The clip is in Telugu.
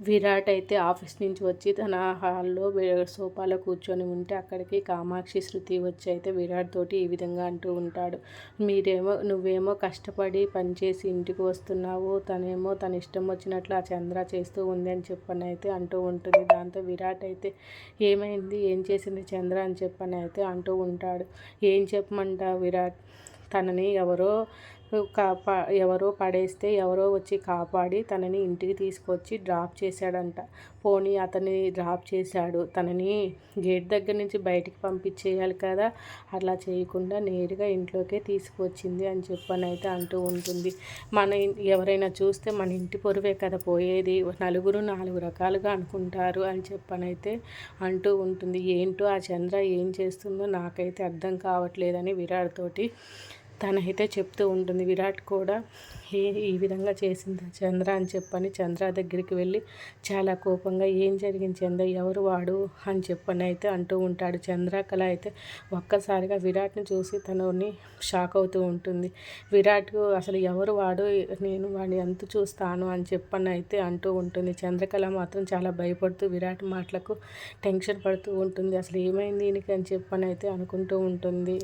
విరాట్ అయితే ఆఫీస్ నుంచి వచ్చి తన హాల్లో సోఫాలో కూర్చొని ఉంటే అక్కడికి కామాక్షి శృతి వచ్చి అయితే విరాట్ తోటి ఈ విధంగా అంటూ ఉంటాడు. మీరేమో నువ్వేమో కష్టపడి పనిచేసి ఇంటికి వస్తున్నావు. తనేమో తన ఇష్టం వచ్చినట్లు ఆ చంద్ర చేస్తూ ఉంది అని చెప్పని అయితే అంటూ ఉంటుంది. దాంతో విరాట్ అయితే ఏమైంది? ఏం చేసింది చంద్ర అని చెప్పని అయితే అంటూ ఉంటాడు. ఏం చెప్పమంట విరాట్? తనని ఎవరో కాపా ఎవరో పడేస్తే ఎవరో వచ్చి కాపాడి తనని ఇంటికి తీసుకొచ్చి డ్రాప్ చేశాడంట. పోనీ అతన్ని డ్రాప్ చేశాడు. తనని గేట్ దగ్గర నుంచి బయటికి పంపించేయాలి కదా. అట్లా చేయకుండా నేరుగా ఇంట్లోకే తీసుకువచ్చింది అని చెప్పని అయితే అంటూ ఉంటుంది. మన ఎవరైనా చూస్తే మన ఇంటి పొరువే కదా పోయేది. నలుగురు నాలుగు రకాలుగా అనుకుంటారు అని చెప్పనైతే అంటూ ఉంటుంది. ఏంటో ఆ చంద్ర ఏం చేస్తుందో నాకైతే అర్థం కావట్లేదని విరాట్ తోటి తనైతే చెప్తూ ఉంటుంది విరాట్ కూడా ఏ ఈ విధంగా చేసింది చంద్ర అని చెప్పని చంద్ర దగ్గరికి వెళ్ళి చాలా కోపంగా ఏం జరిగింది చంద్ర? ఎవరు వాడు? అని చెప్పని అయితే అంటూ ఉంటాడు. చంద్రకళ అయితే ఒక్కసారిగా విరాట్ని చూసి తనని షాక్ అవుతూ ఉంటుంది. విరాట్ అసలు ఎవరు వాడు? నేను వాడిని ఎంత చూస్తాను? అని చెప్పని అయితే అంటూ ఉంటుంది. చంద్రకళ మాత్రం చాలా భయపడుతూ విరాట్ మాటలకు టెన్షన్ పడుతూ ఉంటుంది. అసలు ఏమైంది దీనికి అని చెప్పని అయితే అనుకుంటూ ఉంటుంది.